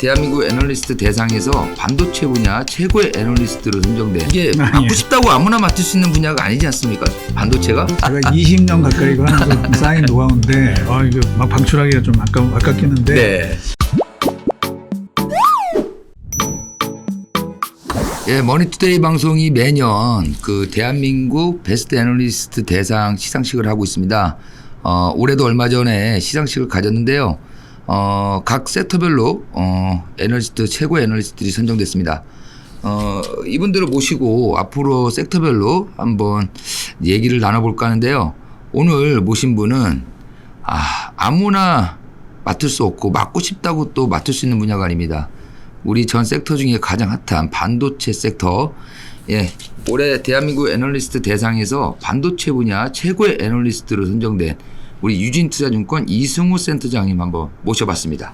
대한민국 애널리스트 대상에서 반도체 분야 최고의 애널리스트로 선정된 이게 아, 맡고 예. 싶다고 아무나 맡을 수 있는 분야가 아니지 않습니까? 반도체가? 제가 20년 가까이 이거 하면서 쌓인 노하우인데 아 이거 막 방출하기가 좀 아까 아깝긴 한데 네. 예, 머니투데이 방송이 매년 그 대한민국 베스트 애널리스트 대상 시상식을 하고 있습니다. 어, 올해도 얼마 전에 시상식을 가졌는데요. 어, 각 섹터별로 어, 애널리스트 최고 애널리스트들이 선정됐습니다. 어, 이분들을 모시고 앞으로 섹터별로 한번 얘기를 나눠볼까 하는데요. 오늘 모신 분은 아, 아무나 맡을 수 없고 맡고 싶다고 또 맡을 수 있는 분야가 아닙니다. 우리 전 섹터 중에 가장 핫한 반도체 섹터. 예. 올해 대한민국 애널리스트 대상에서 반도체 분야 최고의 애널리스트로 선정된 우리 유진투자증권 이승우 센터장님 한번 모셔봤습니다.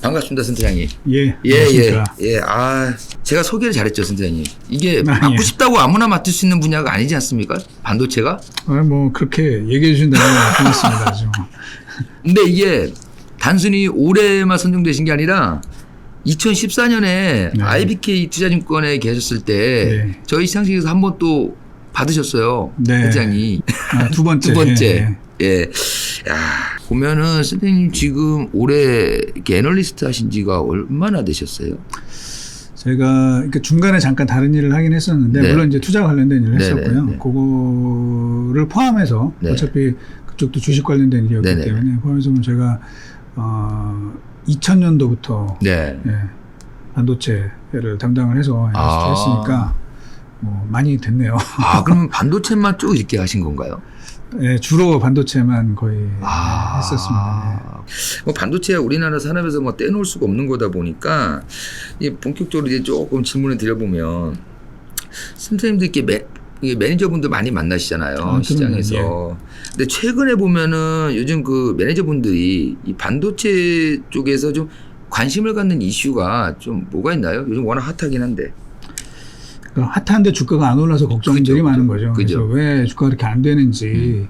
반갑습니다, 센터장님. 예 예, 예. 예. 아, 제가 소개를 잘했죠, 센터장님. 이게 아, 맡고 예. 싶다고 아무나 맡을 수 있는 분야가 아니지 않습니까? 반도체가? 아, 뭐 그렇게 얘기해 주신다면 고맙습니다 지금 근데 이게 단순히 올해만 선정되신 게 아니라 2014년에 네. IBK 투자증권에 계셨을 때 네. 저희 시상식에서 한 번 또 받으셨어요. 네. 회장이 아, 두 번째 두 번째. 예, 예. 예. 야, 보면은 선생님 지금 올해 이렇게 애널리스트 하신 지가 얼마나 되셨어요? 제가 이렇게 중간에 잠깐 다른 일을 하긴 했었는데 네. 물론 이제 투자 관련된 일을 네, 했었고요. 네, 네. 그거를 포함해서 네. 어차피 그쪽도 주식 관련된 일이었기 네, 네, 때문에 포함해서 보면 제가 어, 2000년도부터 네. 예, 반도체를 담당을 해서 아. 했으니까 뭐 많이 됐네요. 아, 그럼 반도체만 쭉 이렇게 하신 건가요? 예, 주로 반도체만 거의 아. 예, 했었습니다. 뭐 반도체가 우리나라 산업에서 뭐 떼놓을 수가 없는 거다 보니까 이 본격적으로 이제 조금 질문을 드려보면 선생님들께 매, 이게 매니저분들 많이 만나시잖아요 아. 시장에서. 근데 최근에 보면은 요즘 그 매니저분들이 이 반도체 쪽에서 좀 관심을 갖는 이슈가 좀 뭐가 있나요? 요즘 워낙 핫하긴 한데. 그 핫한데 주가가 안 올라서 걱정들이 그죠, 많은 그죠. 거죠. 그죠. 그래서 왜 주가가 그렇게 안 되는지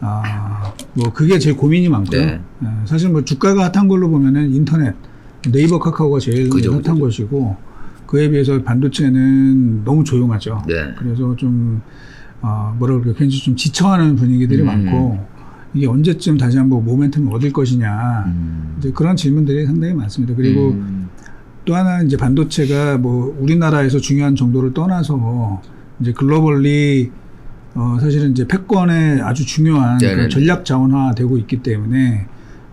아, 뭐 그게 제일 고민이 많고요. 네. 예, 사실 뭐 주가가 핫한 걸로 보면은 인터넷, 네이버 카카오가 제일 그죠, 핫한 그죠. 것이고 그에 비해서 반도체는 너무 조용하죠. 네. 그래서 좀 어, 뭐라 그럴까 굉장히 좀 지쳐하는 분위기들이 음. 많고 이게 언제쯤 다시 한번 모멘텀을 얻을 것이냐 음. 이제 그런 질문들이 상당히 많습니다. 그리고 음. 또 하나 이제 반도체가 뭐 우리나라에서 중요한 정도를 떠나서 이제 글로벌리 어 사실은 이제 패권의 아주 중요한. 그런 전략 자원화되고 있기 때문에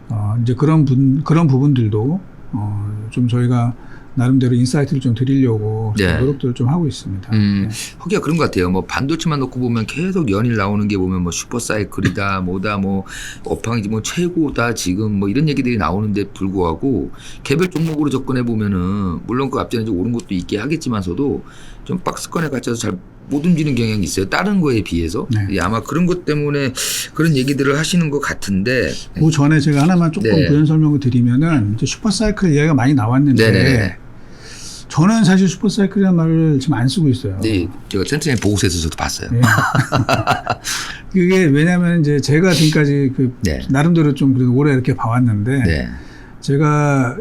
어 이제 그런 분 그런 부분들도 어좀 저희가 나름대로 인사이트를 좀 드리려고 좀 네. 노력들을 좀 하고 있습니다. 음, 네. 하기가 그런 것 같아요. 뭐 반도체만 놓고 보면 계속 연일 나오는 게 보면 뭐 슈퍼사이클이다, 뭐다, 뭐 업황이 뭐 최고다 지금 뭐 이런 얘기들이 나오는데 불구하고 개별 종목으로 접근해 보면은 물론 그 앞전에 좀 오른 것도 있게 하겠지만서도 좀 박스권에 갇혀서 잘 못 움직이는 경향이 있어요. 다른 거에 비해서 네. 예, 아마 그런 것 때문에 그런 얘기들을 하시는 것 같은데. 그 전에 제가 하나만 조금 네. 부연 설명을 드리면은 슈퍼사이클 이야기가 많이 나왔는데 네네네. 저는 사실 슈퍼사이클이라는 말을 지금 안 쓰고 있어요. 네, 제가 센터님 보고서에서 저도 봤어요. 예. 그게 왜냐하면 이제 제가 지금까지 그 네. 나름대로 좀 그래도 오래 이렇게 봐왔는데 네. 제가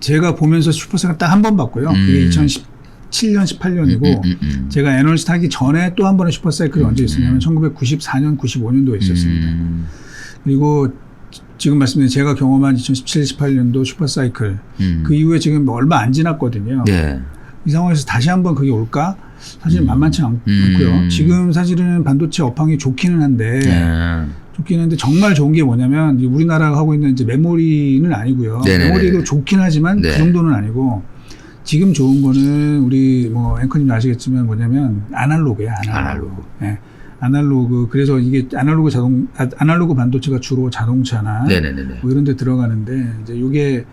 제가 보면서 슈퍼사이클 딱 한 번 봤고요. 그게 음. 2017년, 18년이고 음, 음, 음. 제가 애널리스트 하기 전에 또 한 번의 슈퍼사이클이 음, 언제 있었냐면 음. 1994년, 95년도에 있었습니다. 음, 그리고 지금 말씀드린 제가 경험한 2017, 18년도 슈퍼사이클 음. 그 이후에 지금 뭐 얼마 안 지났거든요. 네. 이 상황에서 다시 한번 그게 올까? 사실 음. 만만치 않, 음. 않고요. 지금 사실은 반도체 업황이 좋기는 한데 네. 좋긴 한데 정말 좋은 게 뭐냐면 우리나라가 하고 있는 이제 메모리는 아니고요. 네네네네. 메모리도 좋긴 하지만 네. 그 정도는 아니고 지금 좋은 거는 우리 뭐 앵커님 아시겠지만 뭐냐면 아날로그야 아날로그. 아날로그. 예. 아날로그 그래서 이게 아날로그 자동 아, 아날로그 반도체가 주로 자동차나 네네네네. 뭐 이런 데 들어가는데 이제 이게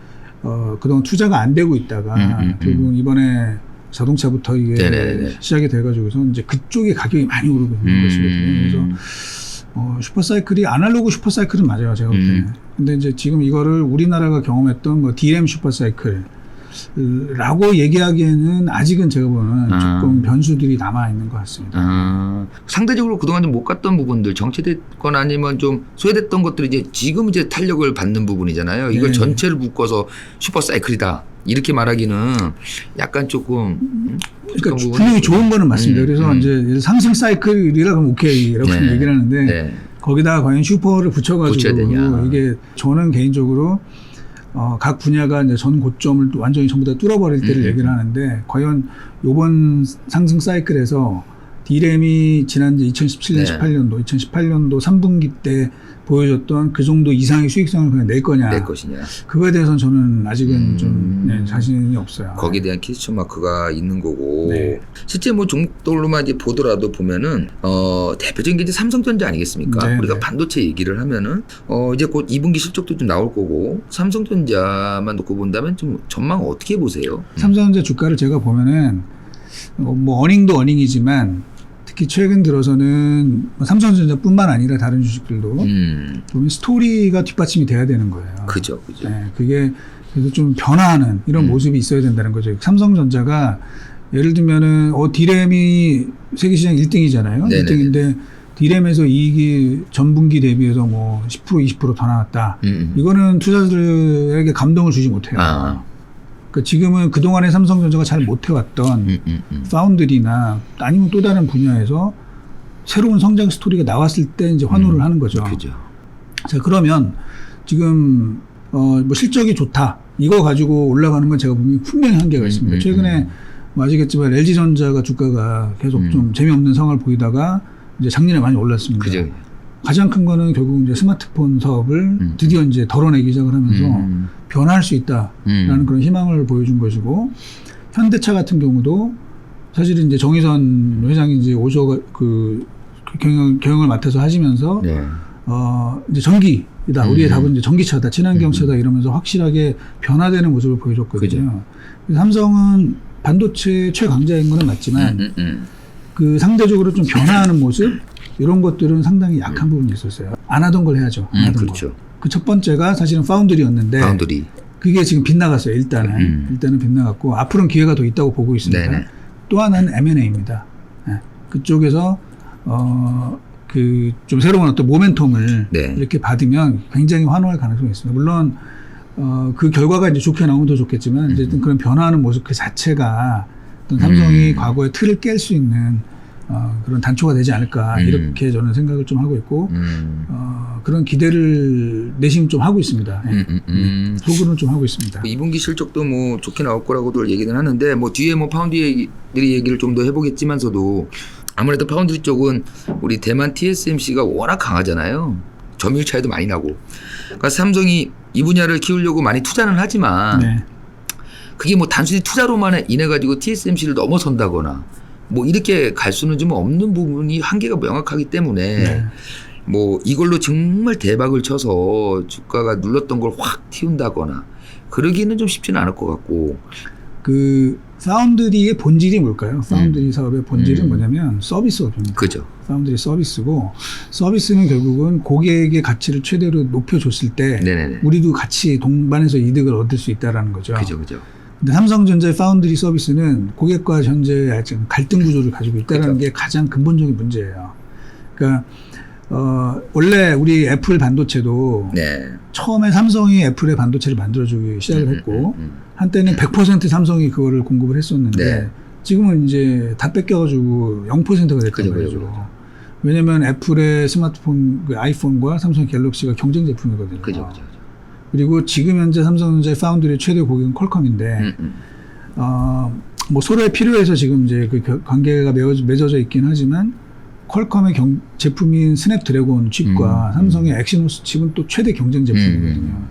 어 그동안 투자가 안 되고 있다가 음, 음, 음. 결국 이번에 자동차부터 이게 네네네. 시작이 돼가지고서 이제 그쪽에 가격이 많이 오르고 있는 음. 것이거든요. 그래서 어, 슈퍼사이클이 아날로그 슈퍼사이클은 맞아요, 제가 볼 때는. 음. 근데 이제 지금 이거를 우리나라가 경험했던 뭐 DRAM 슈퍼사이클, 라고 얘기하기에는 아직은 제가 보는 아. 조금 변수들이 남아 있는 것 같습니다. 아, 상대적으로 그동안 좀 못 갔던 부분들 정체됐거나 아니면 좀 소외됐던 것들이 이제 지금 이제 탄력을 받는 부분이잖아요. 이걸 네. 전체를 묶어서 슈퍼 사이클이다. 이렇게 말하기는 약간 조금 음, 그러니까 분명히 좋은 거는 맞습니다. 음, 그래서 음. 이제 상승 사이클이라 그러면 오케이라고 네. 얘기를 하는데 네. 거기다가 과연 슈퍼를 붙여가지고 되냐. 이게 저는 개인적으로 어, 각 분야가 이제 전 고점을 또 완전히 전부 다 뚫어버릴 때를 음. 얘기를 하는데 과연 요번 상승 사이클에서 디램이 지난 2017년, 네. 18년도, 2018년도 3분기 때 보여줬던 그 정도 이상의 수익성을 그냥 낼 거냐. 낼 것이냐. 그거에 대해서는 저는 아직은 음. 좀 네, 자신이 없어요. 거기에 대한 퀴즈천 마크가 있는 거고 네. 실제 뭐 종목들로만 이제 보더라도 보면은 어 대표적인 게 이제 삼성전자 아니겠습니까? 네, 우리가 네. 반도체 얘기를 하면은 어 이제 곧 2분기 실적도 좀 나올 거고 삼성전자만 놓고 본다면 좀 전망 어떻게 보세요? 삼성전자 주가를 제가 보면은 어, 뭐 어닝도 어닝이지만 특히 최근 들어서는 뭐 삼성전자뿐만 아니라 다른 주식들도 음, 보면 스토리가 뒷받침이 돼야 되는 거예요. 그죠, 그죠. 네, 그게 그래서 좀 변화하는 이런 음. 모습이 있어야 된다는 거죠. 삼성전자가 예를 들면은 어 디램이 세계 시장 1등이잖아요. 네네네. 1등인데 디램에서 이익이 전분기 대비해서 뭐 10% 20%더 나왔다. 음, 음. 이거는 투자자들에게 감동을 주지 못해요. 아, 그러니까 지금은 그동안에 삼성전자가 잘 못해왔던 음, 음, 음. 파운드리나 아니면 또 다른 분야에서 새로운 성장 스토리가 나왔을 때 이제 환호를 음, 하는 거죠. 그죠. 자, 그러면 지금 어, 뭐 실적이 좋다. 이거 가지고 올라가는 건 제가 보면 분명히 한계가 음, 있습니다. 음, 최근에 음. 뭐 아시겠지만 LG전자가 주가가 계속 음. 좀 재미없는 상황을 보이다가 이제 작년에 많이 올랐습니다. 그죠. 가장 큰 거는 결국 이제 스마트폰 사업을 음. 드디어 이제 덜어내기 시작을 하면서 음, 변화할 수 있다라는 음. 그런 희망을 보여준 것이고 현대차 같은 경우도 사실은 이제 정의선 회장이 이제 오셔 그 경영 경영을 맡아서 하시면서 네. 어 이제 전기이다 우리의 음. 답은 이제 전기차다 친환경차다 이러면서 확실하게 변화되는 모습을 보여줬거든요. 그래서 삼성은 반도체 최강자인 거는 맞지만 음, 음, 음. 그 상대적으로 좀 변화하는 모습 이런 것들은 상당히 약한 부분이 있었어요. 안 하던 걸 해야죠. 안 음, 하던 그렇죠. 그 첫 번째가 사실은 파운드리였는데 바운더리. 그게 지금 빗나갔어요. 일단은 음. 일단은 빗나갔고 앞으로는 기회가 더 있다고 보고 있습니다. 네네. 또 하나는 M&A입니다. 그쪽에서 어, 그 좀 새로운 어떤 모멘텀을 네. 이렇게 받으면 굉장히 환호할 가능성이 있습니다. 물론 어, 그 결과가 이제 좋게 나오면 더 좋겠지만 어쨌든 그런 변화하는 모습 그 자체가 어떤 삼성이 음. 과거의 틀을 깰 수 있는 어, 그런 단초가 되지 않을까 음. 이렇게 저는 생각을 좀 하고 있고 음, 어, 그런 기대를 내심 좀 하고 있습니다. 예. 음, 음, 음. 속으로는 좀 하고 있습니다. 2분기 실적도 뭐 좋게 나올 거라고들 얘기는 하는데 뭐 뒤에 뭐 파운드리 얘기를 좀 더 해보겠지만서도 아무래도 파운드리 쪽은 우리 대만 TSMC가 워낙 강하잖아요. 점유율 차이도 많이 나고. 그러니까 삼성이 이 분야를 키우려고 많이 투자는 하지만 네. 그게 뭐 단순히 투자로만 인해 가지고 TSMC를 넘어선다거나 뭐 이렇게 갈 수는 좀 없는 부분이 한계가 명확하기 때문에 네. 뭐 이걸로 정말 대박을 쳐서 주가가 눌렀던 걸확 튀운다거나 그러기는 좀 쉽지는 않을 것 같고 그 파운드리의 본질이 뭘까요? 파운드리 사업의 본질은 음. 뭐냐면 서비스업입니다. 그죠 파운드리 서비스고 서비스는 결국은 고객의 가치를 최대로 높여줬을 때 네네네 우리도 같이 동반해서 이득을 얻을 수 있다라는 거죠. 그죠 그죠 근데 삼성전자의 파운드리 서비스는 고객과 현재 지금 갈등 구조를 가지고 있다는 그죠. 게 가장 근본적인 문제예요. 그러니까 어, 원래 우리 애플 반도체도 네 처음에 삼성이 애플의 반도체를 만들어주기 시작을 했고 음, 음, 한때는 100% 삼성이 그거를 공급을 했었는데 네. 지금은 이제 다 뺏겨가지고 0%가 됐단 그죠, 말이죠. 그죠, 왜냐면 애플의 스마트폰, 그 아이폰과 삼성 갤럭시가 경쟁 제품이거든요. 음. 그죠 그죠 그리고 지금 현재 삼성전자의 파운드리 최대 고객은 퀄컴인데, 음, 음. 어, 뭐 서로의 필요해서 지금 이제 그 겨- 관계가 맺어, 맺어져 있긴 하지만, 퀄컴의 경- 제품인 스냅드래곤 칩과 음, 삼성의 엑시노스 칩은 또 최대 경쟁 제품이거든요.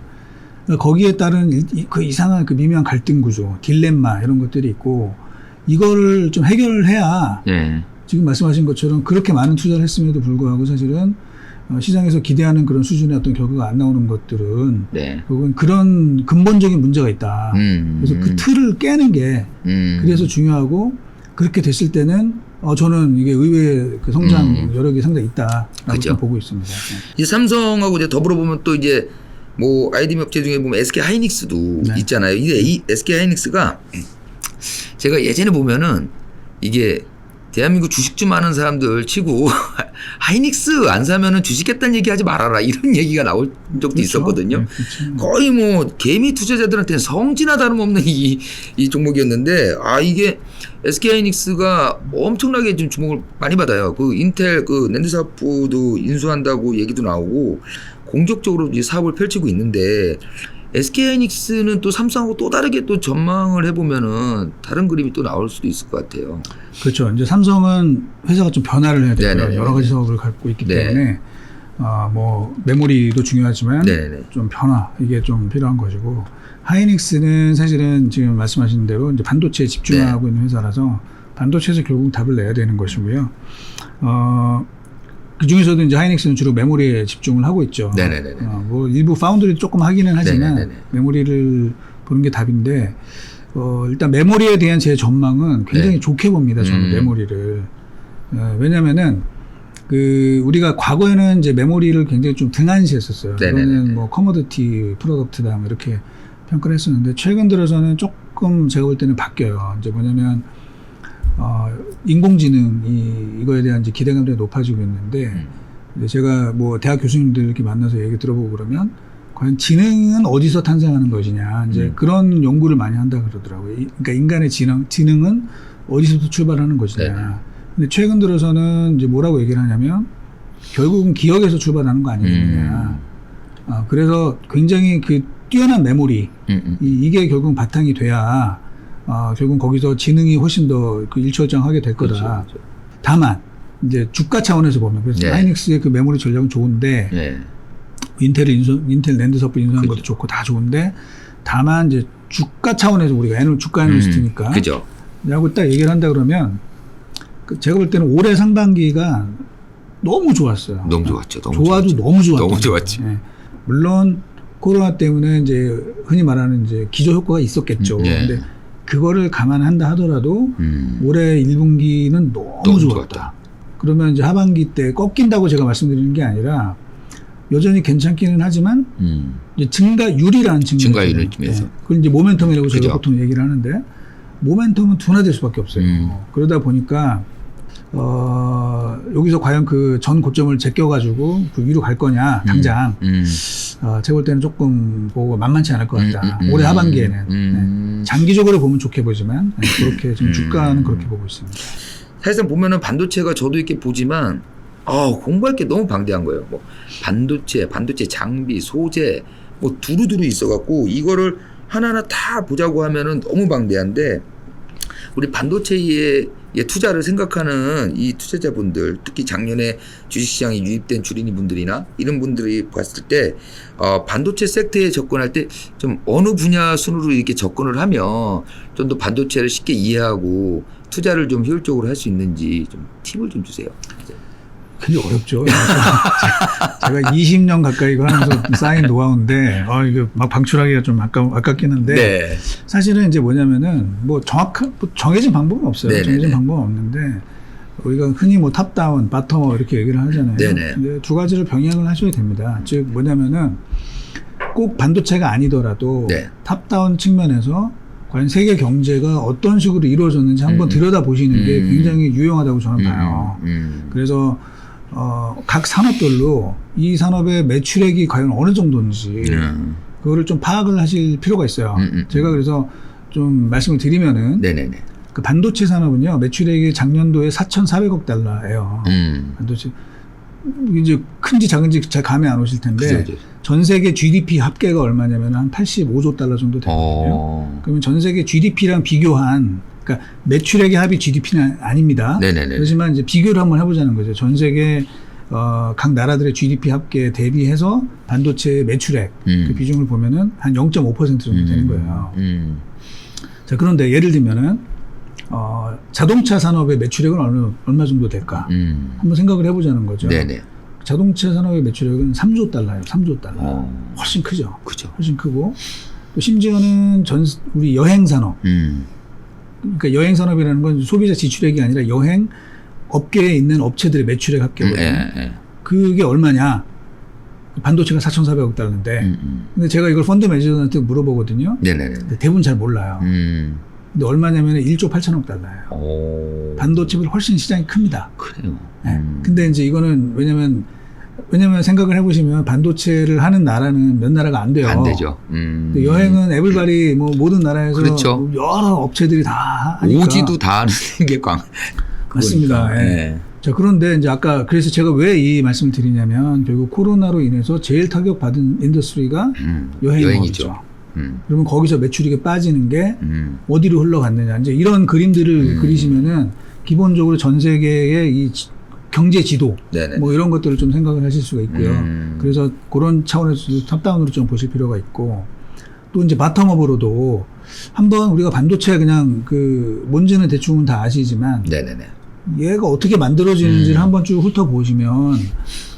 음, 거기에 따른 이- 이- 그 이상한 그 미묘한 갈등 구조, 딜레마 이런 것들이 있고 이거를 좀 해결해야 네 지금 말씀하신 것처럼 그렇게 많은 투자를 했음에도 불구하고 사실은 어, 시장에서 기대하는 그런 수준의 어떤 결과가 안 나오는 것들은 네. 결국은 그런 근본적인 문제가 있다. 음, 그래서 그 틀을 깨는 게 음. 그래서 중요하고 그렇게 됐을 때는 어, 저는 이게 의외의 그 성장 음. 여력이 상당히 있다라고 보고 있습니다. 네. 이제 삼성하고 이제 더불어 보면 또 이제 뭐 IDM 업체 중에 보면 SK 하이닉스도 네. 있잖아요. 이이 SK 하이닉스가 제가 예전에 보면은 이게 대한민국 주식 좀 아는 사람들 치고 하이닉스 안 사면은 주식했다는 얘기 하지 말아라 이런 얘기가 나올 적도 있었거든요. 네, 그렇죠. 거의 뭐 개미 투자자들한테는 성지나 다름없는 이, 이 종목이었는데 아 이게 SK 하이닉스가 엄청나게 좀 주목을 많이 받아요. 그 인텔 그 랜드 사업부도 인수한다고 얘기도 나오고 공격적으로 이제 사업을 펼치고 있는데 SK 하이닉스는 또 삼성하고 또 다르게 또 전망을 해보면은 다른 그림이 또 나올 수도 있을 것 같아요. 그렇죠. 이제 삼성은 회사가 좀 변화를 해야 되고요. 네네네. 여러 가지 사업을 갖고 있기 네. 때문에 아, 뭐 메모리도 중요하지만 네네. 좀 변화 이게 좀 필요한 것이고 하이닉스는 사실은 지금 말씀하신 대로 이제 반도체에 집중하고 네. 있는 회사라서 반도체에서 결국 답을 내야 되는 것이고요. 어, 그 중에서도 이제 하이닉스는 주로 메모리에 집중을 하고 있죠. 네네네네. 어, 뭐 일부 파운드리 조금 하기는 하지만 네네네네. 메모리를 보는 게 답인데 어, 일단 메모리에 대한 제 전망은 굉장히 네. 좋게 봅니다. 저는 음. 메모리를 어, 왜냐면은 그 우리가 과거에는 이제 메모리를 굉장히 좀 등한시했었어요. 이거는 뭐 커머디티 프로덕트다 뭐 이렇게 평가를 했었는데 최근 들어서는 조금 제가 볼 때는 바뀌어요. 이제 뭐냐면 어, 인공지능이 이거에 대한 이제 기대감들이 높아지고 있는데 음. 제가 뭐 대학 교수님들 이렇게 만나서 얘기 들어보고 그러면 과연 지능은 어디서 탄생하는 것이냐 이제 음. 그런 연구를 많이 한다 그러더라고요. 이- 그러니까 인간의 지능 지능은 어디서부터 출발하는 것이냐. 네네. 근데 최근 들어서는 이제 뭐라고 얘기를 하냐면 결국은 기억에서 출발하는 거 아니겠느냐. 음. 아, 그래서 굉장히 그 뛰어난 메모리 음, 음. 이, 게 결국 바탕이 돼야 아, 결국 거기서 지능이 훨씬 더 그 일처장하게 될 거다. 그렇죠, 그렇죠. 다만 이제 주가 차원에서 보면 그래서 네. 하이닉스의 그 메모리 전략은 좋은데 네. 인텔을 인수 인텔 랜드 섭부 인수한 그죠. 것도 좋고 다 좋은데 다만 이제 주가 차원에서 우리가 애널 주가 애널리스트니까 음, 그죠. 라고 딱 얘기를 한다 그러면 그 제가 볼 때는 올해 상반기가 너무 좋았어요. 너무 좋았죠. 너무 좋아도 좋았죠. 너무 좋았죠. 너무 좋았지. 물론 코로나 때문에 이제 흔히 말하는 이제 기저 효과가 있었겠죠. 음, 예. 근데 그거를 감안한다 하더라도 음. 올해 1분기는 너무, 너무 좋았다. 좋았다. 그러면 이제 하반기 때 꺾인다고 제가 말씀드리는 게 아니라 여전히 괜찮기는 하지만 음. 이제 증가율이라는 증가율을 측면에서. 그걸 이제 모멘텀이라고 제가 그죠. 보통 얘기를 하는데 모멘텀은 둔화될 수밖에 없어요. 음. 그러다 보니까 어, 여기서 과연 그 전 고점을 제껴가지고 그 위로 갈 거냐 당장 음. 어, 제가 볼 때는 조금 보고 만만치 않을 것 같다. 음, 음, 올해 음, 하반기에는 음. 네. 장기적으로 보면 좋게 보지만 네, 그렇게 지금 음. 주가는 그렇게 보고 있습니다. 사실상 보면은 반도체가 저도 이렇게 보지만 아 공부할 게 너무 방대한 거예요. 뭐 반도체, 반도체 장비, 소재 뭐 두루두루 있어갖고 이거를 하나하나 다 보자고 하면은 너무 방대한데 우리 반도체에 예, 투자를 생각하는 이 투자자분들 특히 작년에 주식시장에 유입된 주린이 분들이나 이런 분들이 봤을 때 어, 반도체 섹터에 접근할 때 좀 어느 분야 순으로 이렇게 접근을 하면 좀 더 반도체를 쉽게 이해하고 투자를 좀 효율적으로 할 수 있는지 좀 팁을 좀 주세요. 굉장히 어렵죠. 제가 20년 가까이 이거 하면서 쌓인 노하우인데, 어, 이거 막 방출하기가 좀 아까, 아깝긴 한데, 네. 사실은 이제 뭐냐면은, 뭐 정확한, 뭐 정해진 방법은 없어요. 네네네. 정해진 방법은 없는데, 우리가 흔히 뭐 탑다운, 바텀업 이렇게 얘기를 하잖아요. 네네. 근데 두 가지를 병행을 하셔야 됩니다. 즉, 뭐냐면은, 꼭 반도체가 아니더라도, 네. 탑다운 측면에서 과연 세계 경제가 어떤 식으로 이루어졌는지 한번 음, 음. 들여다보시는 게 음. 굉장히 유용하다고 저는 봐요. 음, 음. 그래서 어, 각 산업별로 이 산업의 매출액이 과연 어느 정도인지 음. 그거를 좀 파악을 하실 필요가 있어요. 음, 음, 제가 그래서 좀 말씀을 드리면은 네네네. 그 반도체 산업은요 매출액이 작년도에 4,400억 달러예요. 음. 반도체 이제 큰지 작은지 잘 감이 안 오실 텐데 그죠, 그죠. 전 세계 GDP 합계가 얼마냐면 한 85조 달러 정도 되거든요. 어. 그러면 전 세계 GDP랑 비교한 그러니까 매출액의 합이 GDP는 아닙니다. 네네네. 그렇지만 이제 비교를 한번 해보자는 거죠. 전 세계 어, 각 나라들의 GDP 합계 대비해서 반도체 매출액 음. 그 비중을 보면은 한 0.5% 정도 되는 음. 거예요. 음. 자 그런데 예를 들면은 어, 자동차 산업의 매출액은 어느 얼마 정도 될까? 음. 한번 생각을 해보자는 거죠. 네네. 자동차 산업의 매출액은 3조 달러예요. 3조 달러. 어. 훨씬 크죠. 그죠. 훨씬 크고 또 심지어는 전 우리 여행 산업 음. 그러니까 여행 산업이라는 건 소비자 지출액이 아니라 여행 업계에 있는 업체들의 매출액 음, 합계거든요. 예, 예. 그게 얼마냐? 반도체가 4,400억 달러인데 음, 음. 근데 제가 이걸 펀드 매니저한테 물어보거든요. 네네네. 대부분 잘 몰라요. 음. 근데 얼마냐면 1조 8천억 달러예요. 오. 반도체보다 훨씬 시장이 큽니다. 그래요. 네. 음. 근데 이제 이거는 왜냐면 왜냐면 생각을 해보시면 반도체를 하는 나라는 몇 나라가 안 돼요. 안 되죠. 음. 여행은 에블바리 뭐 모든 나라에서 그렇죠. 여러 업체들이 다 하니까 오지도 다 하는 게 광. 맞습니다. 예. 예. 자 그런데 이제 아까 그래서 제가 왜 이 말씀을 드리냐면 결국 코로나로 인해서 제일 타격 받은 인더스트리가 음. 여행이죠. 음. 그러면 거기서 매출이 빠지는 게 음. 어디로 흘러갔느냐 이제 이런 그림들을 음. 그리시면은 기본적으로 전 세계의 이 지- 경제 지도 네네. 뭐 이런 것들을 좀 생각을 하실 수가 있고요. 음. 그래서 그런 차원에서도 탑다운으로 좀 보실 필요가 있고 또 이제 바텀업으로도 한번 우리가 반도체 그냥 그 뭔지는 대충은 다 아시지만 네네네. 얘가 어떻게 만들어지는지를 음. 한번 쭉 훑어보시면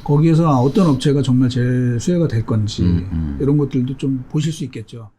거기에서 어떤 업체가 정말 제일 수혜가 될 건지 음, 음. 이런 것들도 좀 보실 수 있겠죠.